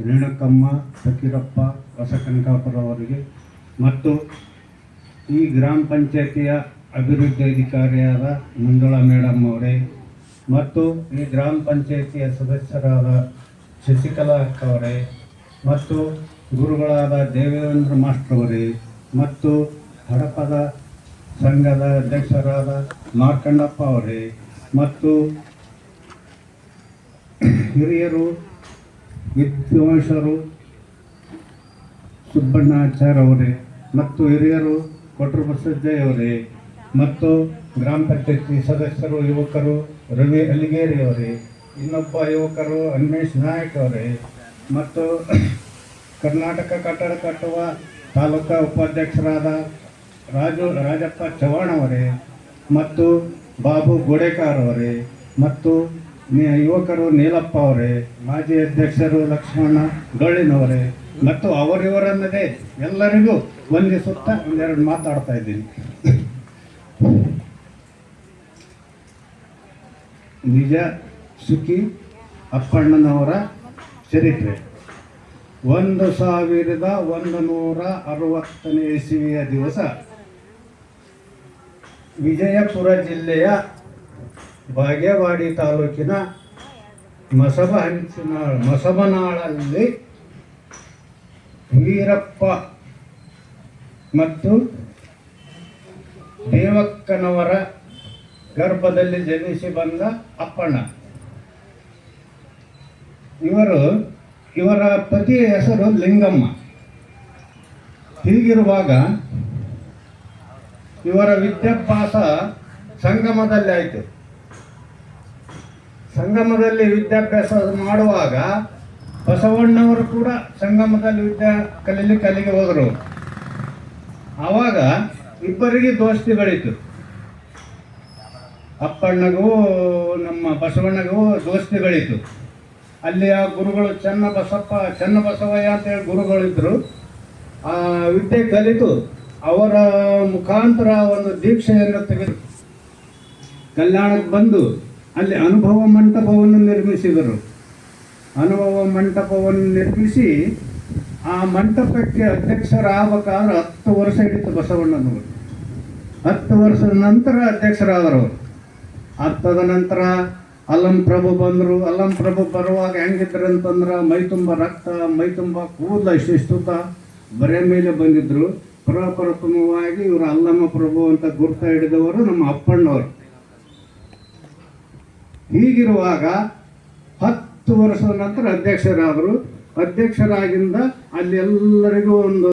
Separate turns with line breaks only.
ರೇಣುಕಮ್ಮ ಫಕೀರಪ್ಪ ಬಸಕನಕಾಪುರ ಅವರಿಗೆ ಮತ್ತು ಈ ಗ್ರಾಮ ಪಂಚಾಯತಿಯ ಅಭಿವೃದ್ಧಿ ಅಧಿಕಾರಿಯಾದ ಮಂಜುಳಾ ಮೇಡಮ್ ಅವರೇ ಮತ್ತು ಈ ಗ್ರಾಮ ಪಂಚಾಯತಿಯ ಸದಸ್ಯರಾದ ಶಶಿಕಲಾ ಅಕ್ಕವರೇ ಮತ್ತು ಗುರುಗಳಾದ ದೇವೇಂದ್ರ ಮಾಸ್ಟರ್ ಅವರೇ ಮತ್ತು ಹಡಪದ ಸಂಘದ ಅಧ್ಯಕ್ಷರಾದ ಮಾರ್ಕಂಡಪ್ಪ ಅವರೇ ಮತ್ತು ಹಿರಿಯರು ವಿದ್ವಾಂಸರು ಸುಬ್ಬಣ್ಣಾಚಾರ್ ಅವರೇ ಮತ್ತು ಹಿರಿಯರು ಕೊಟ್ರು ಬಸಜ್ಜಯ್ಯ ಅವರೇ ಮತ್ತು ಗ್ರಾಮ ಪಂಚಾಯತಿ ಸದಸ್ಯರು, ಯುವಕರು, ರವಿ ಅಲಿಗೇರಿ ಅವರೇ ಇನ್ನೊಬ್ಬ ಯುವಕರು ಅನ್ಮೇಶ್ ನಾಯಕ್ ಅವರೇ ಮತ್ತು ಕರ್ನಾಟಕ ಕಟ್ಟಡ ಕಟ್ಟುವ ತಾಲೂಕಾ ಉಪಾಧ್ಯಕ್ಷರಾದ ರಾಜು ರಾಜಪ್ಪ ಚವ್ಹಾಣ್ ಅವರೇ ಮತ್ತು ಬಾಬು ಗೋಡೆಕಾರ್ ಅವರೇ ಮತ್ತು ಯುವಕರು ನೀಲಪ್ಪ ಅವರೇ, ಮಾಜಿ ಅಧ್ಯಕ್ಷರು ಲಕ್ಷ್ಮಣ ಗಳ್ಳಿನವರೇ ಮತ್ತು ಅವರಿವರನ್ನದೇ ಎಲ್ಲರಿಗೂ ವಂದಿಸುತ್ತಾ ಒಂದೆರಡು ಮಾತಾಡ್ತಾ ಇದ್ದೀನಿ. ನಿಜ ಸುಖಿ ಅಪ್ಪಣ್ಣನವರ ಚರಿತ್ರೆ. ಒಂದು ಸಾವಿರದ ಒಂದು ನೂರ ಅರವತ್ತನೇ ಇಸವಿಯ ದಿವಸ ವಿಜಯಪುರ ಜಿಲ್ಲೆಯ ಬಾಗೇವಾಡಿ ತಾಲೂಕಿನ ಮಸಬ ಹಂಚಿನ ಮಸಬನಾಳಲ್ಲಿ ವೀರಪ್ಪ ಮತ್ತು ದೇವಕ್ಕನವರ ಗರ್ಭದಲ್ಲಿ ಜನಿಸಿ ಬಂದ ಅಪ್ಪಣ್ಣ. ಇವರು, ಇವರ ಪತಿಯ ಹೆಸರು ಲಿಂಗಮ್ಮ. ಹೀಗಿರುವಾಗ ಇವರ ವಿದ್ಯಾಭ್ಯಾಸ ಸಂಗಮದಲ್ಲಿ ಆಯಿತು. ಸಂಗಮದಲ್ಲಿ ವಿದ್ಯಾಭ್ಯಾಸ ಮಾಡುವಾಗ ಬಸವಣ್ಣವರು ಕೂಡ ಸಂಗಮದಲ್ಲಿ ವಿದ್ಯಾ ಕಲೀಲಿ ಕಲಿಗೆ ಹೋದರು. ಆವಾಗ ಇಬ್ಬರಿಗೆ ದೋಸ್ತಿಗಳಿತ್ತು ಅಪ್ಪಣ್ಣಗೂ ನಮ್ಮ ಬಸವಣ್ಣಗೂ ದೋಸ್ತಿಗಳಿತ್ತು ಅಲ್ಲಿಯ ಗುರುಗಳು ಚೆನ್ನ ಬಸಪ್ಪ ಚೆನ್ನ ಬಸವಯ್ಯ ಅಂತೇಳಿ ಗುರುಗಳಿದ್ರು ಆ ವಿದ್ಯೆ ಕಲಿತು ಅವರ ಮುಖಾಂತರ ಒಂದು ದೀಕ್ಷೆಯನ್ನು ತೆಗೆದು ಕಲ್ಯಾಣಕ್ಕೆ ಬಂದು ಅಲ್ಲಿ ಅನುಭವ ಮಂಟಪವನ್ನು ನಿರ್ಮಿಸಿದರು. ಅನುಭವ ಮಂಟಪವನ್ನು ನಿರ್ಮಿಸಿ ಆ ಮಂಟಪಕ್ಕೆ ಅಧ್ಯಕ್ಷರಾಗಬೇಕಾದ್ರೆ ಹತ್ತು ವರ್ಷ ಹಿಡಿತು ಬಸವಣ್ಣನವರು. ಹತ್ತು ವರ್ಷದ ನಂತರ ಅಧ್ಯಕ್ಷರಾದರು ಹತ್ತದ ನಂತರ ಅಲ್ಲಂ ಪ್ರಭು ಬಂದರು. ಅಲ್ಲಂ ಪ್ರಭು ಬರುವಾಗ ಹೆಂಗಿದ್ರು ಅಂತಂದ್ರೆ ಮೈ ತುಂಬ ರಕ್ತ, ಮೈ ತುಂಬ ಕೂದಲ ಶಿಸ್ತುತ ಬರೆ ಮೇಲೆ ಬಂದಿದ್ದರು ಪ್ರಪ್ರಥಮವಾಗಿ ಇವರು ಅಲ್ಲಮ್ಮ ಪ್ರಭು ಅಂತ ಗುರ್ತ ಹಿಡಿದವರು ನಮ್ಮ ಅಪ್ಪಣ್ಣವರು. ಹೀಗಿರುವಾಗ ಹತ್ತು ವರ್ಷದ ನಂತರ ಅಧ್ಯಕ್ಷರಾದರು. ಅಧ್ಯಕ್ಷರಾಗಿಂದ ಅಲ್ಲಿ ಎಲ್ಲರಿಗೂ ಒಂದು